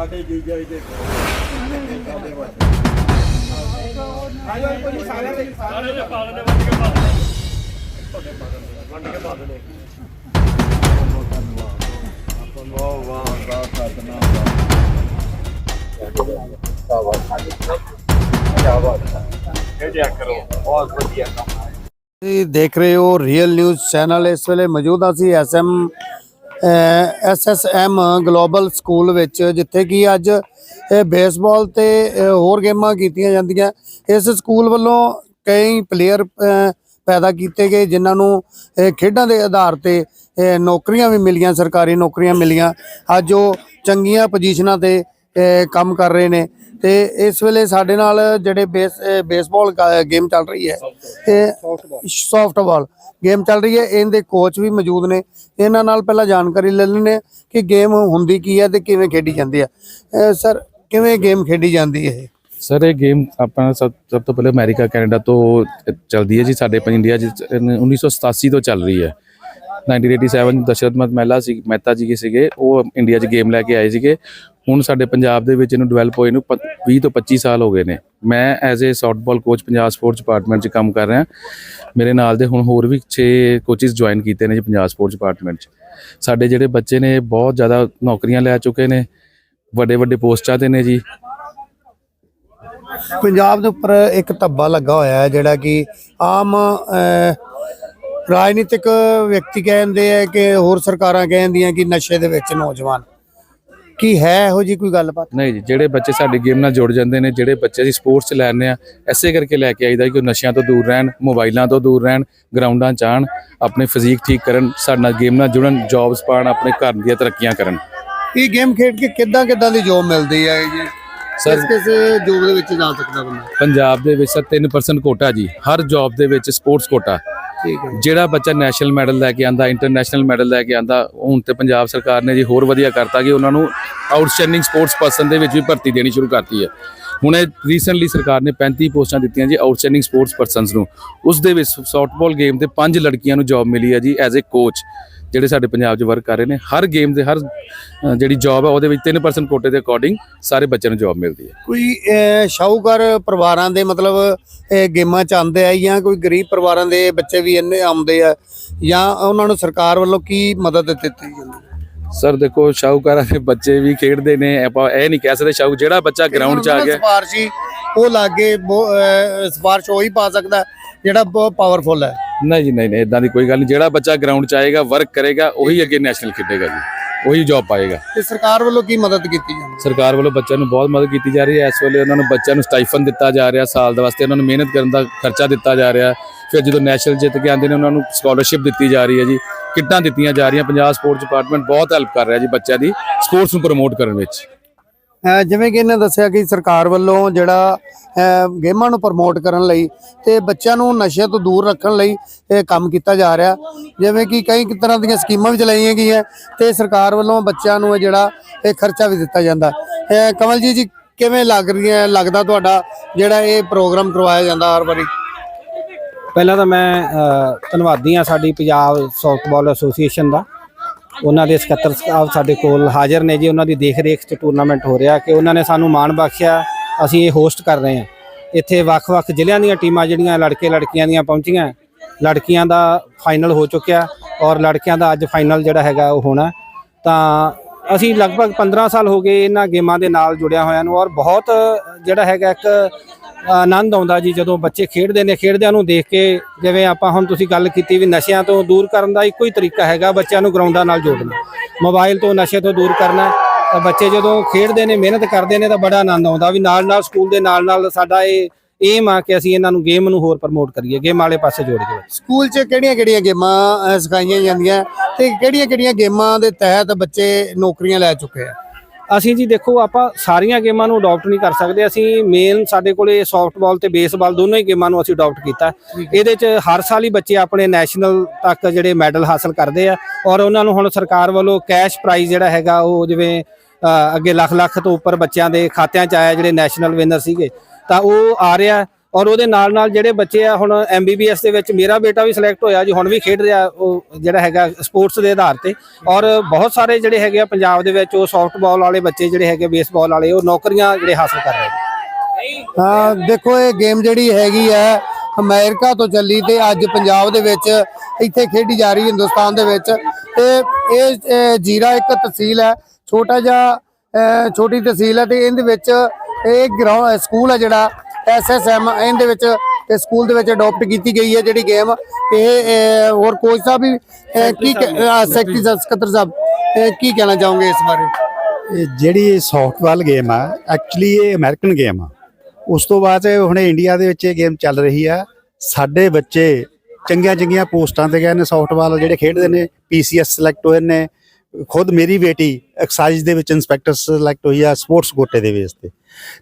ਸਾਡੇ ਜੀਜਾ ਜੀ ਦੇ ਸਾਡੇ ਵਾਸਤੇ ਆਜੋ ਕੋਈ ਸਾਰਿਆਂ ਦੇ ਸਾਰੇ ਦੇ ਪਾ ਲੈਣੇ ਵੰਡ ਕੇ ਪਾ ਲੈਣੇ ਤੁਹਾਡੇ ਪਾ ਲੈਣੇ ਵੰਡ ਕੇ ਪਾ ਲੈਣੇ ਵਾਹ ਵਾਹ ਦਾ ਸਤਨਾਮ ਇਹ ਚੈੱਕ ਕਰੋ ਬਹੁਤ ਵਧੀਆ ਤੁਸੀਂ ਦੇਖ ਰਹੇ ਹੋ ਰੀਅਲ ਨਿਊਜ਼ ਚੈਨਲ ਇਸ ਵੇਲੇ ਮੌਜੂਦ ਹਾਂ ਅਸੀਂ ਐਸਐਮ ਐਸਐਸਐਮ ਗਲੋਬਲ ਸਕੂਲ ਵਿੱਚ, ਜਿੱਥੇ ਕਿ ਅੱਜ ਇਹ ਬੇਸਬਾਲ ਤੇ ਹੋਰ ਗੇਮਾਂ ਕੀਤੀਆਂ ਜਾਂਦੀਆਂ। ਇਸ ਸਕੂਲ ਵੱਲੋਂ ਕਈ ਪਲੇਅਰ ਪੈਦਾ ਕੀਤੇ ਗਏ, ਜਿਨ੍ਹਾਂ ਨੂੰ ਖੇਡਾਂ ਦੇ ਆਧਾਰ ਤੇ ਨੌਕਰੀਆਂ ਵੀ ਮਿਲੀਆਂ, ਸਰਕਾਰੀ ਨੌਕਰੀਆਂ ਮਿਲੀਆਂ। ਅੱਜ ਉਹ ਚੰਗੀਆਂ ਪੋਜੀਸ਼ਨਾਂ ਤੇ ਕੰਮ ਕਰ ਰਹੇ ਨੇ। ਤੇ ਇਸ ਵੇਲੇ ਸਾਡੇ ਨਾਲ ਜਿਹੜੇ ਬੇਸ ਅ, ਬੇਸਬਾਲ ਗੇਮ ਚੱਲ ਰਹੀ ਹੈ। ਇਹ ਸੌਫਟਬਾਲ ਗੇਮ ਚੱਲ ਰਹੀ ਹੈ। ਇਹਦੇ ਕੋਚ ਵੀ ਮੌਜੂਦ ਨੇ। ਇਹਨਾਂ ਨਾਲ ਪਹਿਲਾਂ ਜਾਣਕਾਰੀ ਲੈ ਲੈਂਦੇ ਹਾਂ ਕਿ ਗੇਮ ਹੁੰਦੀ ਕੀ ਹੈ ਤੇ ਕਿਵੇਂ ਖੇਡੀ ਜਾਂਦੀ ਹੈ। ਸਰ ਕਿਵੇਂ ਗੇਮ ਖੇਡੀ ਜਾਂਦੀ ਹੈ ਇਹ? ਸਰ ਇਹ ਗੇਮ ਆਪਾਂ ਸਭ ਸਭ ਤੋਂ ਪਹਿਲੇ ਅਮਰੀਕਾ ਕੈਨੇਡਾ ਤੋਂ ਚੱਲਦੀ ਹੈ ਜੀ। ਸਾਡੇ ਪੰਜ ਇੰਡੀਆ 'ਚ 1987 ਤੋਂ ਚੱਲ ਰਹੀ ਹੈ। 1987 ਦਸ਼ਰਥ ਮਤ ਮਹਿਲਾ ਸੀ, ਮਹਿਤਾ ਜੀ ਕੀ ਸੀਗੇ, ਉਹ ਇੰਡੀਆ 'ਚ ਗੇਮ ਲੈ ਕੇ ਆਏ ਸੀਗੇ। ਹੁਣ ਸਾਡੇ ਪੰਜਾਬ ਦੇ ਵਿੱਚ ਇਹਨੂੰ ਡਿਵੈਲਪ ਹੋਏ ਨੂੰ ਪ- 20 ਤੋਂ 25 ਸਾਲ ਹੋ ਗਏ ਨੇ। ਮੈਂ as a softball coach Punjab sports department 'ਚ ਕੰਮ ਕਰ ਰਿਹਾ। ਮੇਰੇ ਨਾਲ ਦੇ ਹੁਣ ਹੋਰ ਵੀ 6 ਕੋਚਿਸ ਜੁਆਇਨ ਕੀਤੇ ਨੇ ਜੀ ਪੰਜਾਬ ਸਪੋਰਟਸ ਡਿਪਾਰਟਮੈਂਟ 'ਚ। ਸਾਡੇ ਜਿਹੜੇ ਬੱਚੇ ਨੇ, ਬਹੁਤ ਜ਼ਿਆਦਾ ਨੌਕਰੀਆਂ ਲੈ ਚੁੱਕੇ ਨੇ। ਵੱਡੇ ਵੱਡੇ ਪੋਸਟਾਂ ਤੇ ਨੇ ਜੀ। ਪੰਜਾਬ ਦੇ ਉੱਪਰ ਇੱਕ ਧੱਬਾ ਲੱਗਾ ਹੋਇਆ ਹੈ, ਜਿਹੜਾ ਕਿ ਆਮ ਰਾਜਨੀਤਿਕ ਵਿਅਕਤੀ ਕਹਿੰਦੇ ਆ ਕਿ ਹੋਰ ਸਰਕਾਰਾਂ ਕਹਿੰਦੀਆਂ ਕਿ ਨਸ਼ੇ ਦੇ ਵਿੱਚ ਨੌਜਵਾਨ। ਕੀ ਹੈ ਇਹੋ ਜੀ ਕੋਈ ਗੱਲਬਾਤ? ਨਹੀਂ ਜੀ ਜਿਹੜੇ ਬੱਚੇ ਸਾਡੀ ਗੇਮ ਨਾਲ ਜੁੜ ਜਾਂਦੇ ਨੇ ਜਿਹੜੇ ਬੱਚੇ ਅਸੀਂ ਸਪੋਰਟਸ 'ਚ ਲੈਣੇ ਆ ਐਸੇ ਕਰਕੇ ਲੈ ਕੇ ਆਈਦਾ ਕਿ ਉਹ ਨਸ਼ਿਆਂ ਤੋਂ ਦੂਰ ਰਹਿਣ ਮੋਬਾਈਲਾਂ ਤੋਂ ਦੂਰ ਰਹਿਣ ਗਰਾਊਂਡਾਂ 'ਚ ਆਪਣੇ ਫਿਜ਼ੀਕ ਠੀਕ ਕਰਨ ਸਾਡੇ ਨਾਲ ਗੇਮ ਨਾਲ ਜੁੜਨ ਜੌਬਸ ਪਾਣ ਆਪਣੇ ਘਰ ਦੀਆਂ ਤਰੱਕੀਆਂ ਕਰਨ। ਇਹ ਗੇਮ ਖੇਡ ਕੇ ਕਿੱਦਾਂ ਕਿੱਦਾਂ ਦੀ ਜੋਬ ਮਿਲਦੀ ਹੈ ਜੀ? Sir- ਕਿਸ ਕਿਸ ਜੋਬ ਦੇ ਵਿੱਚ ਜਾ ਸਕਦਾ ਬੰਦਾ? ਪੰਜਾਬ ਦੇ ਵਿੱਚ ਸਰ 3% ਕੋਟਾ ਜੀ ਹਰ ਜੌਬ ਦੇ ਵਿੱਚ ਸਪੋਰਟਸ ਕੋਟਾ ਜਿਹੜਾ ਬੱਚਾ ਨੈਸ਼ਨਲ ਮੈਡਲ ਲੈ ਕੇ ਆਂਦਾ, ਇੰਟਰਨੈਸ਼ਨਲ ਮੈਡਲ ਲੈ ਕੇ ਆਂਦਾ, ਹੁਣ ਤੇ ਪੰਜਾਬ ਸਰਕਾਰ ਨੇ ਜੀ ਹੋਰ ਵਧੀਆ ਕਰਤਾ ਕਿ ਉਹਨਾਂ ਨੂੰ ਆਊਟਸਟੈਂਡਿੰਗ ਸਪੋਰਟਸ ਪਰਸਨ ਦੇ ਵਿੱਚ ਵੀ ਭਰਤੀ ਦੇਣੀ ਸ਼ੁਰੂ ਕਰਤੀ ਹੈ। ਹੁਣ ਇਹ ਰੀਸੈਂਟਲੀ ਸਰਕਾਰ ਨੇ 35 ਪੋਸਟਾਂ ਦਿੱਤੀਆਂ ਜੀ ਆਊਟਸਟੈਂਡਿੰਗ ਸਪੋਰਟਸ ਪਰਸਨਸ ਨੂੰ। ਉਸ ਦੇ ਵਿੱਚ ਸੌਫਟਬਾਲ ਗੇਮ ਦੇ ਪੰਜ ਲੜਕੀਆਂ ਨੂੰ ਜੌਬ ਮਿਲੀ ਹੈ ਜੀ ਐਜ਼ ਅ ਕੋਚ ਜਿਹੜੇ ਸਾਡੇ ਪੰਜਾਬ 'ਚ ਵਰਕ ਕਰ ਰਹੇ ਨੇ ਹਰ ਗੇਮ ਦੇ ਹਰ ਜਿਹੜੀ ਜੌਬ ਹੈ ਉਹਦੇ ਵਿੱਚ 3% ਕੋਟੇ ਦੇ ਅਕੋਰਡਿੰਗ ਸਾਰੇ ਬੱਚਿਆਂ ਨੂੰ ਜੌਬ ਮਿਲਦੀ ਹੈ। ਕੋਈ ਸ਼ਾਹੂਕਾਰ ਪਰਿਵਾਰਾਂ ਦੇ ਮਤਲਬ ਇਹ ਗੇਮਾਂ ਚ ਆਉਂਦੇ ਆ ਜਾਂ ਕੋਈ ਗਰੀਬ ਪਰਿਵਾਰਾਂ ਦੇ ਬੱਚੇ ਵੀ ਇੰਨੇ ਆਉਂਦੇ ਆ ਜਾਂ ਉਹਨਾਂ ਨੂੰ ਸਰਕਾਰ ਵੱਲੋਂ ਕੀ ਮਦਦ ਦਿੱਤੀ ਜਾਂਦੀ ਸਰ ਦੇਖੋ ਸ਼ਾਹੂਕਾਰਾਂ ਦੇ ਬੱਚੇ ਵੀ ਖੇਡਦੇ ਨੇ ਆਪਾਂ ਇਹ ਨਹੀਂ ਕਹਿ ਸਕਦੇ ਸ਼ਾਹੂ ਜਿਹੜਾ ਬੱਚਾ ਗਰਾਊਂਡ 'ਚ ਆ ਗਿਆ। ਸਿਫਾਰਸ਼ੀ ਉਹ ਲਾਗੇ ਸਿਫਾਰਸ਼ ਉਹੀ ਪਾ ਸਕਦਾ ਜਿਹੜਾ ਬਹੁਤ ਪਾਵਰਫੁਲ ਹੈ। ਨਹੀਂ ਜੀ ਨਹੀਂ ਨਹੀਂ ਇਦਾਂ ਦੀ ਕੋਈ ਗੱਲ ਨਹੀਂ। ਜਿਹੜਾ ਬੱਚਾ ਗਰਾਊਂਡ 'ਚ ਆਏਗਾ ਵਰਕ ਕਰੇਗਾ ਉਹੀ ਅੱਗੇ ਨੈਸ਼ਨਲ ਖੇਡੇਗਾ ਜੀ। ਉਹੀ ਜੌਬ ਪਾਏਗਾ। ਤੇ ਸਰਕਾਰ ਵੱਲੋਂ ਕੀ ਮਦਦ ਕੀਤੀ ਜਾਂਦੀ? ਸਰਕਾਰ ਵੱਲੋਂ ਬੱਚਿਆਂ ਨੂੰ ਬਹੁਤ ਮਦਦ ਕੀਤੀ ਜਾ ਰਹੀ ਹੈ। ਇਸ ਵੇਲੇ ਉਹਨਾਂ ਨੂੰ ਬੱਚਿਆਂ ਨੂੰ ਸਟਾਈਫਨ ਦਿੱਤਾ ਜਾ ਰਿਹਾ ਸਾਲ ਦੇ ਵਾਸਤੇ। ਉਹਨਾਂ ਨੂੰ ਮਿਹਨਤ ਕਰਨ ਦਾ ਖਰਚਾ ਦਿੱਤਾ ਜਾ ਰਿਹਾ। ਫਿਰ ਜਦੋਂ ਨੈਸ਼ਨਲ ਜਿੱਤ ਕੇ ਆਉਂਦੇ ਨੇ ਉਹਨਾਂ ਨੂੰ ਸਕਾਲਰਸ਼ਿਪ ਦਿੱਤੀ ਜਾ ਰਹੀ ਹੈ ਜੀ। ਕਿੱਟਾਂ ਦਿੱਤੀਆਂ ਜਾ ਰਹੀਆਂ। ਪੰਜਾਬ ਸਪੋਰਟਸ ਡਿਪਾਰਟਮੈਂਟ ਬਹੁਤ ਹੈਲਪ ਕਰ ਰਿਹਾ ਜੀ ਬੱਚਿਆਂ ਦੀ ਸਪੋਰਟਸ ਨੂੰ ਪ੍ਰਮੋਟ ਕਰਨ ਵਿੱਚ। ਜਿਵੇਂ ਕਿ ਇਹਨੇ ਦੱਸਿਆ ਕਿ ਸਰਕਾਰ ਵੱਲੋਂ ਜਿਹੜਾ ਗੇਮਾਂ ਨੂੰ ਪ੍ਰਮੋਟ ਕਰਨ ਲਈ ਤੇ ਬੱਚਿਆਂ ਨੂੰ ਨਸ਼ੇ ਤੋਂ ਦੂਰ ਰੱਖਣ ਲਈ ਇਹ ਕੰਮ ਕੀਤਾ ਜਾ ਰਿਹਾ। ਜਿਵੇਂ ਕਿ ਕਈ ਤਰ੍ਹਾਂ ਦੀਆਂ ਸਕੀਮਾਂ ਵੀ ਚਲਾਈਆਂ ਗਈਆਂ ਤੇ ਸਰਕਾਰ ਵੱਲੋਂ ਬੱਚਿਆਂ ਨੂੰ ਇਹ ਜਿਹੜਾ, ਇਹ ਖਰਚਾ ਵੀ ਦਿੱਤਾ ਜਾਂਦਾ। ਕਮਲ ਜੀ ਜੀ ਕਿਵੇਂ ਲੱਗ ਰਹੀ ਹੈ ਲੱਗਦਾ ਤੁਹਾਡਾ ਜਿਹੜਾ ਇਹ ਪ੍ਰੋਗਰਾਮ ਕਰਵਾਇਆ ਜਾਂਦਾ ਹਰ ਵਾਰੀ? ਪਹਿਲਾਂ ਤਾਂ ਮੈਂ ਧੰਨਵਾਦੀ ਹਾਂ ਸਾਡੀ ਪੰਜਾਬ ਸੌਫਟਬਾਲ ਐਸੋਸੀਏਸ਼ਨ ਦਾ। ਉਹਨਾਂ ਦੇ ਸਕੱਤਰ ਸਾਹਿਬ ਸਾਡੇ ਕੋਲ ਹਾਜ਼ਰ ਨੇ ਜੀ, ਉਹਨਾਂ ਦੀ ਦੇਖ-ਰੇਖ 'ਚ ਟੂਰਨਾਮੈਂਟ ਹੋ ਰਿਹਾ ਕਿ ਉਹਨਾਂ ਨੇ ਸਾਨੂੰ ਮਾਣ ਬਖਸ਼ਿਆ, ਅਸੀਂ ਇਹ ਹੋਸਟ ਕਰ ਰਹੇ ਹਾਂ। ਇੱਥੇ ਵੱਖ-ਵੱਖ ਜ਼ਿਲ੍ਹਿਆਂ ਦੀਆਂ ਟੀਮਾਂ ਜਿਹੜੀਆਂ ਲੜਕੇ ਲੜਕੀਆਂ ਦੀਆਂ ਪਹੁੰਚੀਆਂ, ਲੜਕੀਆਂ ਦਾ ਫਾਈਨਲ ਹੋ ਚੁੱਕਿਆ ਔਰ ਲੜਕਿਆਂ ਦਾ ਅੱਜ ਫਾਈਨਲ ਜਿਹੜਾ ਹੈਗਾ ਉਹ ਹੋਣਾ। ਤਾਂ ਅਸੀਂ ਲਗਭਗ 15 ਸਾਲ ਹੋ ਗਏ ਇਹਨਾਂ ਗੇਮਾਂ ਦੇ ਨਾਲ ਜੁੜਿਆ ਹੋਇਆ ਨੂੰ ਔਰ ਬਹੁਤ ਜਿਹੜਾ ਹੈਗਾ ਇੱਕ ਆਨੰਦ ਆਉਂਦਾ ਜੀ ਜਦੋਂ ਬੱਚੇ ਖੇਡਦੇ ਨੇ, ਖੇਡਦਿਆਂ ਨੂੰ ਦੇਖ ਕੇ ਜਿਵੇਂ ਆਪਾਂ ਹੁਣ ਤੁਸੀਂ ਗੱਲ ਕੀਤੀ ਵੀ ਨਸ਼ਿਆਂ ਤੋਂ ਦੂਰ ਕਰਨ ਦਾ ਇੱਕੋ ਹੀ ਤਰੀਕਾ ਹੈਗਾ, ਬੱਚਿਆਂ ਨੂੰ ਗਰਾਊਂਡਾਂ ਨਾਲ ਜੋੜਨਾ। ਮੋਬਾਈਲ ਤੋਂ ਨਸ਼ੇ ਤੋਂ ਦੂਰ ਕਰਨਾ, ਤਾਂ ਬੱਚੇ ਜਦੋਂ ਖੇਡਦੇ ਨੇ, ਮਿਹਨਤ ਕਰਦੇ ਨੇ ਤਾਂ ਬੜਾ ਆਨੰਦ ਆਉਂਦਾ ਵੀ ਨਾਲ ਨਾਲ ਸਕੂਲ ਦੇ ਨਾਲ ਨਾਲ ਸਾਡਾ ਇਹ ਏਮ ਆ ਕਿ ਅਸੀਂ ਇਹਨਾਂ ਨੂੰ ਗੇਮ ਨੂੰ ਹੋਰ ਪ੍ਰਮੋਟ ਕਰੀਏ ਗੇਮ ਵਾਲੇ ਪਾਸੇ ਜੋੜੀਏ ਸਕੂਲ 'ਚ ਕਿਹੜੀਆਂ-ਕਿਹੜੀਆਂ ਗੇਮਾਂ ਸਿਖਾਈਆਂ ਜਾਂਦੀਆਂ ਤੇ ਕਿਹੜੀਆਂ-ਕਿਹੜੀਆਂ ਗੇਮਾਂ ਦੇ ਤਹਿਤ ਬੱਚੇ ਨੌਕਰੀਆਂ ਲੈ ਚੁੱਕੇ ਆ? ਅਸੀਂ ਜੀ ਦੇਖੋ ਆਪਾਂ ਸਾਰੀਆਂ ਗੇਮਾਂ ਨੂੰ ਅਡਾਪਟ ਨਹੀਂ ਕਰ ਸਕਦੇ। ਅਸੀਂ ਮੇਨ ਸਾਡੇ ਕੋਲੇ ਸੌਫਟਬਾਲ ਤੇ ਬੇਸਬਾਲ ਦੋਨੋਂ ਹੀ ਗੇਮਾਂ ਨੂੰ ਅਸੀਂ ਅਡਾਪਟ ਕੀਤਾ। ਇਹਦੇ 'ਚ ਹਰ ਸਾਲ ਹੀ ਬੱਚੇ ਆਪਣੇ ਨੈਸ਼ਨਲ ਤੱਕ ਜਿਹੜੇ ਮੈਡਲ ਹਾਸਲ ਕਰਦੇ ਆ ਔਰ ਉਹਨਾਂ ਨੂੰ ਹੁਣ ਸਰਕਾਰ ਵੱਲੋਂ ਕੈਸ਼ ਪ੍ਰਾਈਜ਼ ਜਿਹੜਾ ਹੈਗਾ ਉਹ ਜਿਵੇਂ ਅੱਗੇ ਲੱਖ ਲੱਖ ਤੋਂ ਉੱਪਰ ਬੱਚਿਆਂ ਦੇ ਖਾਤਿਆਂ 'ਚ ਆਇਆ ਜਿਹੜੇ ਨੈਸ਼ਨਲ ਵਿਨਰ ਸੀਗੇ ਤਾਂ ਉਹ ਆ ਰਿਹਾ। ਔਰ ਉਹਦੇ ਨਾਲ ਨਾਲ ਜਿਹੜੇ ਬੱਚੇ ਆ ਹੁਣ ਐਮਬੀਬੀਐਸ ਦੇ ਵਿੱਚ, ਮੇਰਾ ਬੇਟਾ ਵੀ ਸਿਲੈਕਟ ਹੋਇਆ ਜੀ, ਹੁਣ ਵੀ ਖੇਡ ਰਿਹਾ ਉਹ ਜਿਹੜਾ ਹੈਗਾ ਸਪੋਰਟਸ ਦੇ ਆਧਾਰ ਤੇ। ਔਰ ਬਹੁਤ ਸਾਰੇ ਜਿਹੜੇ ਹੈਗੇ ਆ ਪੰਜਾਬ ਦੇ ਵਿੱਚ ਉਹ ਸੌਫਟਬਾਲ ਵਾਲੇ ਬੱਚੇ ਜਿਹੜੇ ਹੈਗੇ ਬੇਸਬਾਲ ਵਾਲੇ, ਉਹ ਨੌਕਰੀਆਂ ਜਿਹੜੇ ਹਾਸਲ ਕਰ ਰਹੇ ਨੇ। ਹਾਂ, ਦੇਖੋ ਇਹ ਗੇਮ ਜਿਹੜੀ ਹੈਗੀ ਹੈ ਅਮਰੀਕਾ ਤੋਂ ਚੱਲੀ ਤੇ ਅੱਜ ਪੰਜਾਬ ਦੇ ਵਿੱਚ ਇੱਥੇ ਖੇਡੀ ਜਾ ਰਹੀ ਹਿੰਦੁਸਤਾਨ ਦੇ ਵਿੱਚ। ਤੇ ਇਹ ਜੀਰਾ ਇੱਕ ਤਹਿਸੀਲ ਹੈ, ਛੋਟਾ ਜਿਹਾ ਛੋਟੀ ਤਹਿਸੀਲ ਹੈ ਤੇ ਇਹਦੇ ਵਿੱਚ ਇਹ ਗਰਾਊਂਡ ਸਕੂਲ ਹੈ ਜਿਹੜਾ। ਐਸਐਸਐਮ ਇਹਦੇ ਵਿੱਚ ਇਹ ਸਕੂਲ ਦੇ ਵਿੱਚ ਅਡਾਪਟ ਕੀਤੀ ਗਈ ਹੈ ਜਿਹੜੀ ਗੇਮ ਇਹ ਹੋਰ ਕੋਚ ਸਾਹਿਬ ਵੀ ਕੀ ਸੈਕਟਰੀ ਸਕੱਤਰ ਸਾਹਿਬ ਕੀ ਕਹਿਣਾ ਚਾਹੋਗੇ ਇਸ ਬਾਰੇ? ਇਹ ਜਿਹੜੀ ਸੌਫਟਬਾਲ ਗੇਮ ਆ ਐਕਚੁਅਲੀ ਇਹ ਅਮਰੀਕਨ ਗੇਮ ਆ। ਉਸ ਤੋਂ ਬਾਅਦ ਹੁਣ ਇੰਡੀਆ ਦੇ ਵਿੱਚ ਇਹ ਗੇਮ ਚੱਲ ਰਹੀ ਆ। ਸਾਡੇ ਬੱਚੇ ਚੰਗੀਆਂ ਚੰਗੀਆਂ ਪੋਸਟਾਂ ਤੇ ਗਏ ਨੇ ਸੌਫਟਬਾਲ ਜਿਹੜੇ ਖੇਡਦੇ ਨੇ ਪੀਸੀਐਸ ਸਿਲੈਕਟ ਹੋਏ ਨੇ। ਖੁਦ ਮੇਰੀ ਬੇਟੀ ਐਕਸਾਈਜ਼ ਦੇ ਵਿੱਚ ਇੰਸਪੈਕਟਰ ਸਿਲੈਕਟ ਹੋਈ ਆ ਸਪੋਰਟਸ ਗੋਟੇ ਦੇ ਬੇਸ ਤੇ।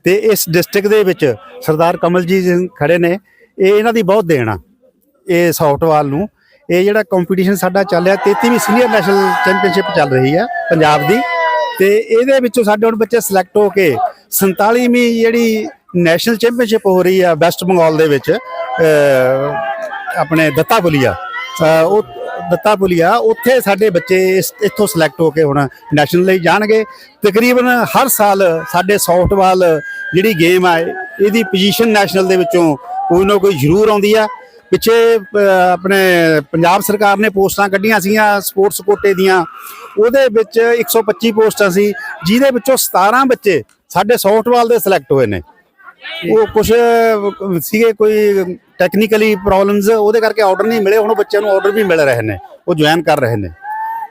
ਤੇ ਇਸ ਡਿਸਟ੍ਰਿਕਟ ਦੇ ਵਿੱਚ ਸਰਦਾਰ ਕਮਲਜੀਤ ਸਿੰਘ ਖੜੇ ਨੇ ਇਹ ਇਹਨਾਂ ਦੀ ਬਹੁਤ ਦੇਣ ਆ ਇਹ ਸੌਫਟਬਾਲ ਨੂੰ। ਇਹ ਜਿਹੜਾ ਕੰਪੀਟੀਸ਼ਨ ਸਾਡਾ ਚੱਲ ਰਿਹਾ 33ਵੀਂ ਸੀਨੀਅਰ ਨੈਸ਼ਨਲ ਚੈਂਪੀਅਨਸ਼ਿਪ ਚੱਲ ਰਹੀ ਆ ਪੰਜਾਬ ਦੀ। ਤੇ ਇਹਦੇ ਵਿੱਚੋਂ ਸਾਡੇ ਹੁਣ ਬੱਚੇ ਸਿਲੈਕਟ ਹੋ ਕੇ 47ਵੀਂ ਜਿਹੜੀ ਨੈਸ਼ਨਲ ਚੈਂਪੀਅਨਸ਼ਿਪ ਹੋ ਰਹੀ ਆ ਵੈਸਟ ਬੰਗਾਲ ਦੇ ਵਿੱਚ ਆਪਣੇ ਦੱਤਾਪੁਲੀਆ ਅਹ, ਉਹ ਦੱਤਾ ਦੱਤਾਪੁਲੀਆ ਉੱਥੇ ਸਾਡੇ ਬੱਚੇ ਇਸ- ਇੱਥੋਂ ਸਿਲੈਕਟ ਹੋ ਕੇ ਹੁਣ ਨੈਸ਼ਨਲ ਲਈ ਜਾਣਗੇ। ਤਕਰੀਬਨ ਹਰ ਸਾਲ ਸਾਡੇ ਸੌਫਟਬਾਲ ਜਿਹੜੀ ਗੇਮ ਆ ਇਹਦੀ ਪੋਜੀਸ਼ਨ ਨੈਸ਼ਨਲ ਦੇ ਵਿੱਚੋਂ ਕੋਈ ਨਾ ਕੋਈ ਜ਼ਰੂਰ ਆਉਂਦੀ ਆ। ਪਿੱਛੇ ਅਹ, ਆਪਣੇ ਪੰਜਾਬ ਸਰਕਾਰ ਨੇ ਪੋਸਟਾਂ ਕੱਢੀਆਂ ਸੀਗੀਆਂ ਸਪੋਰਟਸ ਕੋਟੇ ਦੀਆਂ। ਉਹਦੇ ਵਿੱਚ 125 ਪੋਸਟਾਂ ਸੀ ਜਿਹਦੇ ਵਿੱਚੋਂ 17 ਬੱਚੇ ਸਾਡੇ ਸੌਫਟਬਾਲ ਦੇ ਸਿਲੈਕਟ ਹੋਏ ਨੇ। ਉਹ ਕੁਝ ਸੀਗੇ ਕੋਈ ਟੈਕਨੀਕਲੀ ਪ੍ਰੋਬਲਮਸ ਉਹਦੇ ਕਰਕੇ ਆਰਡਰ ਨਹੀਂ ਮਿਲੇ ਹੁਣ ਬੱਚਿਆਂ ਨੂੰ ਆਰਡਰ ਵੀ ਮਿਲ ਰਹੇ ਨੇ ਉਹ ਜੁਆਇਨ ਕਰ ਰਹੇ ਨੇ।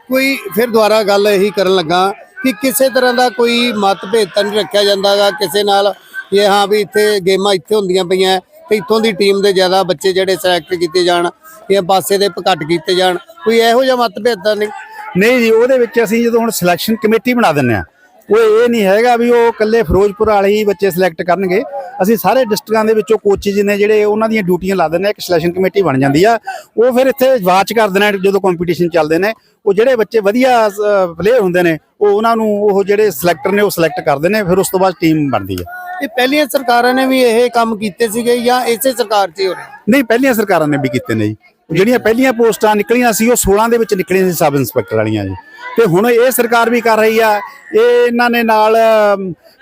ਕੋਈ ਫਿਰ ਦੁਬਾਰਾ ਗੱਲ ਇਹੀ ਕਰਨ ਲੱਗਾ ਕਿ ਕਿਸੇ ਤਰ੍ਹਾਂ ਦਾ ਕੋਈ ਮਤਭੇਦ ਤਾਂ ਨਹੀਂ ਰੱਖਿਆ ਜਾਂਦਾਗਾ ਕਿਸੇ ਨਾਲ ਇਹ ਹਾਂ ਵੀ ਇੱਥੇ ਗੇਮਾਂ ਇੱਥੇ ਹੁੰਦੀਆਂ ਪਈਆਂ ਤੇ ਇੱਥੋਂ ਦੀ ਟੀਮ ਦੇ ਜ਼ਿਆਦਾ ਬੱਚੇ ਜਿਹੜੇ ਸਿਲੈਕਟ ਕੀਤੇ ਜਾਣ ਜਾਂ ਪਾਸੇ ਦੇ ਘੱਟ ਕੀਤੇ ਜਾਣ ਕੋਈ ਇਹੋ ਜਿਹਾ ਮਤਭੇਦ ਤਾਂ ਨਹੀਂ? ਨਹੀਂ ਜੀ ਉਹਦੇ ਵਿੱਚ ਅਸੀਂ ਜਦੋਂ ਹੁਣ ਸਿਲੈਕਸ਼ਨ ਕਮੇਟੀ ਬਣਾ ਦਿੰਨੇ ਆ ਉਹ ਇਹ ਨਹੀਂ ਹੈਗਾ ਵੀ ਉਹ ਇਕੱਲੇ ਫਿਰੋਜ਼ਪੁਰ ਵਾਲੇ ਹੀ ਬੱਚੇ ਸਿਲੈਕਟ ਕਰਨਗੇ। ਅਸੀਂ ਸਾਰੇ ਡਿਸਟ੍ਰਿਕਾਂ ਦੇ ਵਿੱਚੋਂ ਕੋਚਿਸ ਨੇ ਜਿਹੜੇ ਉਹਨਾਂ ਦੀਆਂ ਡਿਊਟੀਆਂ ਲਾ ਦਿੰਦੇ ਆ ਇੱਕ ਸਿਲੈਕਸ਼ਨ ਕਮੇਟੀ ਬਣ ਜਾਂਦੀ ਆ। ਉਹ ਫਿਰ ਇੱਥੇ ਵਾਚ ਕਰਦੇ ਨੇ ਜਦੋਂ ਕੰਪੀਟੀਸ਼ਨ ਚੱਲਦੇ ਨੇ। ਉਹ ਜਿਹੜੇ ਬੱਚੇ ਵਧੀਆ ਪਲੇਅਰ ਹੁੰਦੇ ਨੇ ਉਹ ਉਹਨਾਂ ਨੂੰ ਉਹ ਜਿਹੜੇ ਸਿਲੈਕਟਰ ਨੇ ਉਹ ਸਿਲੈਕਟ ਕਰਦੇ ਨੇ ਫਿਰ ਉਸ ਤੋਂ ਬਾਅਦ ਟੀਮ ਬਣਦੀ ਆ। ਇਹ ਪਹਿਲੀਆਂ ਸਰਕਾਰਾਂ ਨੇ ਵੀ ਇਹ ਕੰਮ ਕੀਤੇ ਸੀਗੇ ਜਾਂ ਇਸੇ ਸਰਕਾਰ 'ਚ ਹੀ ਰਿਹਾ? ਨਹੀਂ ਪਹਿਲੀਆਂ ਸਰਕਾਰਾਂ ਨੇ ਵੀ ਕੀਤੇ ਨੇ ਜੀ। ਜਿਹੜੀਆਂ ਪਹਿਲੀਆਂ ਪੋਸਟਾਂ ਨਿਕਲੀਆਂ ਸੀ, ਉਹ 16 ਦੇ ਵਿੱਚ ਨਿਕਲੀਆਂ ਸੀ ਸਬ ਇੰਸਪੈਕਟਰ ਵਾਲੀਆਂ ਜੀ। ਤੇ ਹੁਣ ਇਹ ਸਰਕਾਰ ਵੀ ਕਰ ਰਹੀ ਆ। ਇਹ ਇਹਨਾਂ ਨੇ ਨਾਲ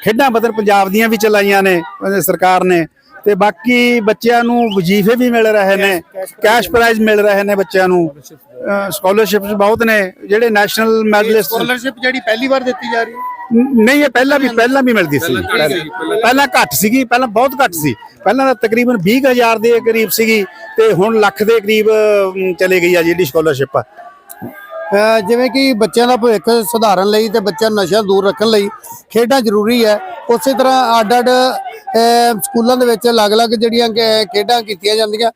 ਖੇਡਾਂ ਬਦਲ ਪੰਜਾਬ ਦੀਆਂ ਵੀ ਚਲਾਈਆਂ ਨੇ ਸਰਕਾਰ ਨੇ। ਤੇ ਬਾਕੀ ਬੱਚਿਆਂ ਨੂੰ ਵਜ਼ੀਫੇ ਵੀ ਮਿਲ ਰਹੇ ਨੇ, ਕੈਸ਼ ਪ੍ਰਾਈਜ਼ ਮਿਲ ਰਹੇ ਨੇ ਬੱਚਿਆਂ ਨੂੰ। ਸਕਾਲਰਸ਼ਿਪਸ ਬਹੁਤ ਨੇ, ਜਿਹੜੇ ਨੈਸ਼ਨਲ ਮੈਡਲਿਸਟ ਸਕਾਲਰਸ਼ਿਪ ਜਿਹੜੀ ਪਹਿਲੀ ਵਾਰ ਦਿੱਤੀ ਜਾ ਰਹੀ ਹੈ। ਨਹੀਂ ਇਹ ਪਹਿਲਾਂ ਵੀ ਪਹਿਲਾਂ ਵੀ ਮਿਲਦੀ ਸੀ। ਪਹਿਲਾਂ ਘੱਟ ਸੀਗੀ ਪਹਿਲਾਂ ਬਹੁਤ ਘੱਟ ਸੀ। ਪਹਿਲਾਂ ਤਾਂ ਤਕਰੀਬਨ 20000 ਦੇ ਕਰੀਬ ਸੀਗੀ ਤੇ ਹੁਣ ਲੱਖ ਦੇ ਕਰੀਬ ਚਲੇ ਗਈ ਆ ਜਿਹੜੀ ਸਕਾਲਰਸ਼ਿਪ ਆ। ਜਿਵੇਂ ਕਿ ਬੱਚਿਆਂ ਦਾ ਭਵਿੱਖ ਸੁਧਾਰਨ ਲਈ ਤੇ ਬੱਚਿਆਂ ਨੂੰ ਨਸ਼ਿਆਂ ਦੂਰ ਰੱਖਣ ਲਈ ਖੇਡਾਂ ਜ਼ਰੂਰੀ ਹੈ। ਉਸੇ ਤਰ੍ਹਾਂ ਅੱਡ ਅੱਡ ਸਕੂਲਾਂ ਦੇ ਵਿੱਚ ਅਲੱਗ-ਅਲੱਗ ਜਿਹੜੀਆਂ ਕਿ ਖੇਡਾਂ ਕੀਤੀਆਂ ਜਾਂਦੀਆਂ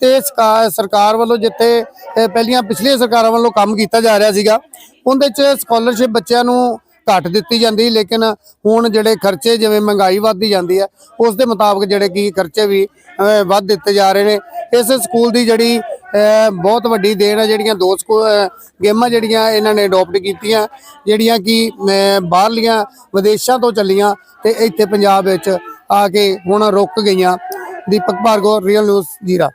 ਤੇ ਸਰਕਾ- ਸਰਕਾਰ ਵੱਲੋਂ ਜਿੱਥੇ ਪਹਿਲੀਆਂ ਪਿਛਲੀਆਂ ਸਰਕਾਰਾਂ ਵੱਲੋਂ ਕੰਮ ਕੀਤਾ ਜਾ ਰਿਹਾ ਸੀਗਾ ਉਹਦੇ 'ਚ ਸਕਾਲਰਸ਼ਿਪ ਬੱਚਿਆਂ ਨੂੰ ਘੱਟ ਦਿੱਤੀ ਜਾਂਦੀ, ਲੇਕਿਨ ਹੁਣ ਜਿਹੜੇ ਖਰਚੇ ਜਿਵੇਂ ਮਹਿੰਗਾਈ ਵੱਧਦੀ ਜਾਂਦੀ ਹੈ, ਉਸ ਦੇ ਮੁਤਾਬਕ ਜਿਹੜੇ ਕੀ ਖਰਚੇ ਵੀ ਵੱਧ ਦਿੱਤੇ ਜਾ ਰਹੇ ਨੇ। ਇਸ ਸਕੂਲ ਦੀ ਜਿਹੜੀ ਬਹੁਤ ਵੱਡੀ ਦੇਣ ਹੈ, ਜਿਹੜੀਆਂ ਦੋ ਸਕੂ- ਗੇਮਾਂ ਜਿਹੜੀਆਂ ਇਹਨਾਂ ਨੇ ਅਡਾਪਟ ਕੀਤੀਆਂ, ਜਿਹੜੀਆਂ ਕਿ ਬਾਹਰਲੀਆਂ ਵਿਦੇਸ਼ਾਂ ਤੋਂ ਚੱਲੀਆਂ ਤੇ ਇੱਥੇ ਪੰਜਾਬ ਵਿੱਚ ਆ ਕੇ ਹੁਣ ਰੁਕ ਗਈਆਂ। ਦੀਪਕ ਭਾਰਗੋ ਰੀਅਲ ਨਿਊਜ਼ ਜੀਰਾ।